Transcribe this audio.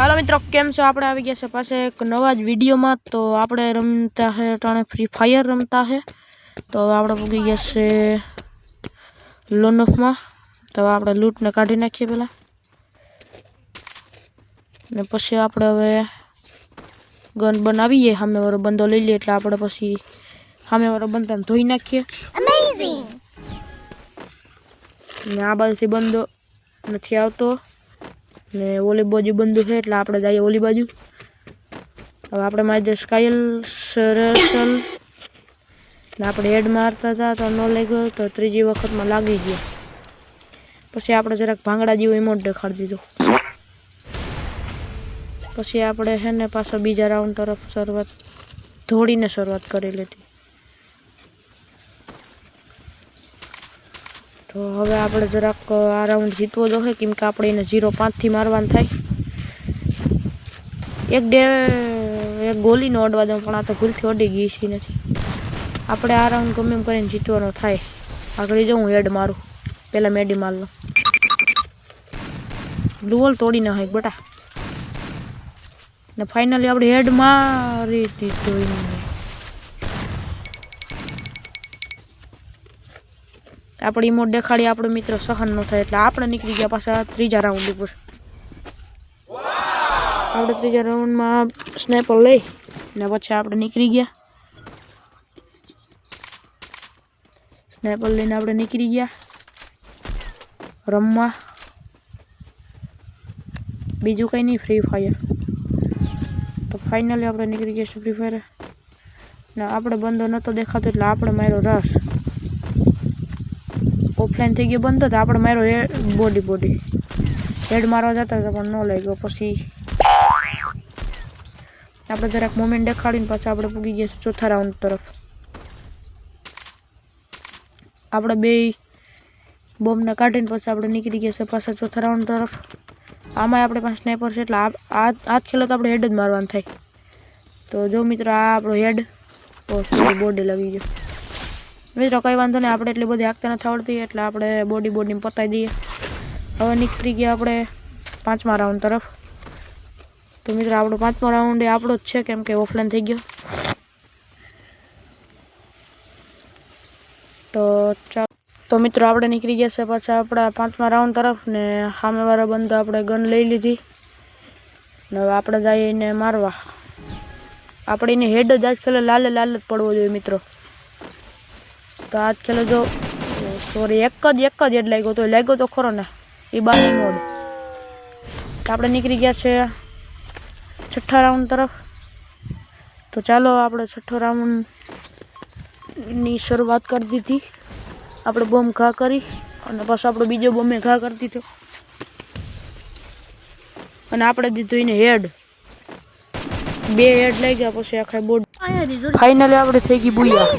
હાલો મિત્રો કેમ છો? આપણે આવી ગયા છે પાસે એક નવા જ વિડીયોમાં. તો આપણે રમતા હે ટાણે ફ્રી ફાયર રમતા હે. તો આપણે પૂગી ગયા છે લોનફમાં તો આપણે લૂંટને કાઢી નાખીએ પહેલાં. ને પછી આપણે હવે ગન બનાવીએ સામેવાળો બંદો લઈ લઈએ એટલે આપણે પછી સામેવાળો બંદાને ધોઈ નાખીએ. ને આ બાજુથી બંદો નથી આવતો. ને ઓલી બાજુ બંધુ છે એટલે આપણે જઈએ ઓલી બાજુ. હવે આપણે મારી સ્કાયલ, સરસલ, ને આપણે હેડ મારતા હતા તો ન લાગ્યો તો ત્રીજી વખતમાં લાગી ગયો. પછી આપણે જરાક ભાંગડા જેવું ઇમોટ દેખાડી દીધો. પછી આપણે છે ને પાછો બીજા રાઉન્ડ તરફ શરૂઆત ધોડીને શરૂઆત કરી લીધી તો હવે આપણે જરાક આ રાઉન્ડ જીતવો જોઈએ કેમ કે આપણે એને ઝીરો પાંચથી મારવાનું થાય. એક ડે, એક ગોલીનો અડવા દઉં, પણ આ તો ભૂલથી અડી ગઈ છે નથી આપણે આ રાઉન્ડ ગમે એમ કરીને જીતવાનો થાય. આગળ જાઉં હેડ મારું. પહેલાં મેડી માર લઉં તોડી હોય બટા. ને ફાઇનલી આપણે હેડ મારી દીધો આપણી ઈમોટ દેખાડી આપણો મિત્ર સહન ન થાય એટલે આપણે નીકળી ગયા પાછા ત્રીજા રાઉન્ડ ઉપર આપણે ત્રીજા રાઉન્ડમાં સ્નેપર લઈ ને પછી આપણે નીકળી ગયા સ્નેપર લઈને આપણે નીકળી ગયા રમવા બીજું કંઈ નહીં ફ્રી ફાયર તો ફાઇનલી આપણે નીકળી ગયા છે ફ્રી ફાયર ને આપણે બંધો નહોતો દેખાતો એટલે આપણે માર્યો રસ ઓફલાઈન થઈ ગયો બંધ તો આપણે મારો હેડ બોડી બોડી હેડ મારવા જતા હતા પણ ન લાગ્યો પછી આપણે જરાક મોમેન્ટ દેખાડીને પાછા આપણે પૂગી ગયા છીએ ચોથા રાઉન્ડ તરફ આપણે બે બોમ્બને કાઢીને પછી આપણે નીકળી ગયા છે પાછા ચોથા રાઉન્ડ તરફ આમાં આપણે પાસે સ્નેપર છે એટલે આ આ જ ખેલો તો આપણે હેડ જ મારવાનું થાય તો જો મિત્રો આ આપણો હેડ ઓ સોરી બોડી લાગી ગયો મિત્રો કંઈ વાંધો નહીં, આપણે એટલી બધી આગતા નથી આવડતી, એટલે આપણે બોડી બોડીને પતાવી દઈએ. હવે નીકળી ગયા આપણે પાંચમા રાઉન્ડ તરફ. તો મિત્રો, આપણો પાંચમો રાઉન્ડ એ આપણો જ છે, કેમ કે ઓફલાઈન થઈ ગયો. તો ચાલો. તો મિત્રો, આપણે નીકળી ગયા છે પાછા આપણા પાંચમા રાઉન્ડ તરફ ને સામેવાળા બંધ આપણે ગન લઈ લીધી. ને હવે આપણે જઈએ એને મારવા. આપણે એને હેડ જ આજ ખેલે લાલે લાલ જ પડવો જોઈએ, મિત્રો. તો આજ ખેલો જો સોરી એક જ એક જ હેડ લાગ્યો તો લાગ્યો તો ખરો ને એ બારની મોડ તો આપણે નીકળી ગયા છે છઠ્ઠા રાઉન્ડ તરફ તો ચાલો આપણે છઠ્ઠો રાઉન્ડની શરૂઆત કરી દીધી આપણે બોમ્બ ઘા કરી અને પાછો આપણો બીજો બોમ્બે ઘા કરી દીધો અને આપણે દીધું એને હેડ બે હેડ લઈ ગયા પછી આખા બોર્ડ ફાઇનલી આપણે થઈ ગઈ બુયા